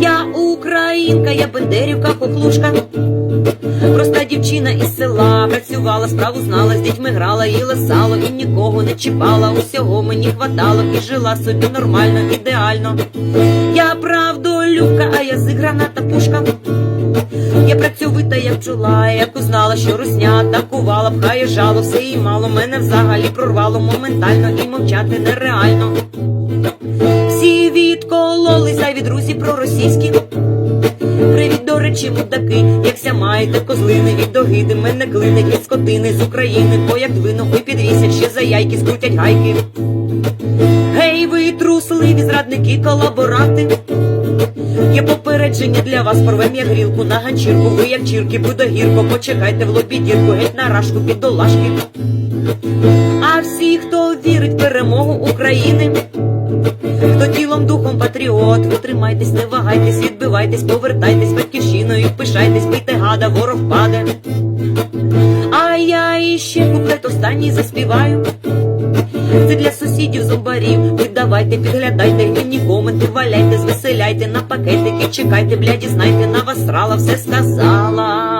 Я українка, я бендерівка, хохлушка. Проста дівчина із села працювала, справу знала, з дітьми грала, їла сало і нікого не чіпала. Усього мені хватало і жила собі нормально, ідеально. Я правдолюбка, а язик граната пушка. Я працьовита, як бджола, як узнала, що русня атакувала, пхає жало, все і мало, мене взагалі прорвало моментально і мовчати нереально. Всі друзі проросійські. Привіт, до речі, мудаки, якся маєте козлини від догиди, мене клинить від скотини з України, бо як двину ви підвісять, ще за яйки скрутять гайки. Гей, ви трусливі зрадники, колаборанти. Є попередження для вас, порвем я грілку на ганчірку, ви як чірки, буде гірко, почекайте в лобі дірку, геть на рашку під долашки. А всі, хто вірить в перемогу України, тілом духом патріот, ви тримайтесь, не вагайтесь, відбивайтесь, повертайтесь батьківщиною, пишайтесь, бийте гада, ворог паде. А я іще куплет останній заспіваю. Це для сусідів зомбарів. Ви давайте, підглядайте, гнівні коменти, валяйте, звеселяйте на пакетики, чекайте, бляді, знайте, на вас срала, все сказала.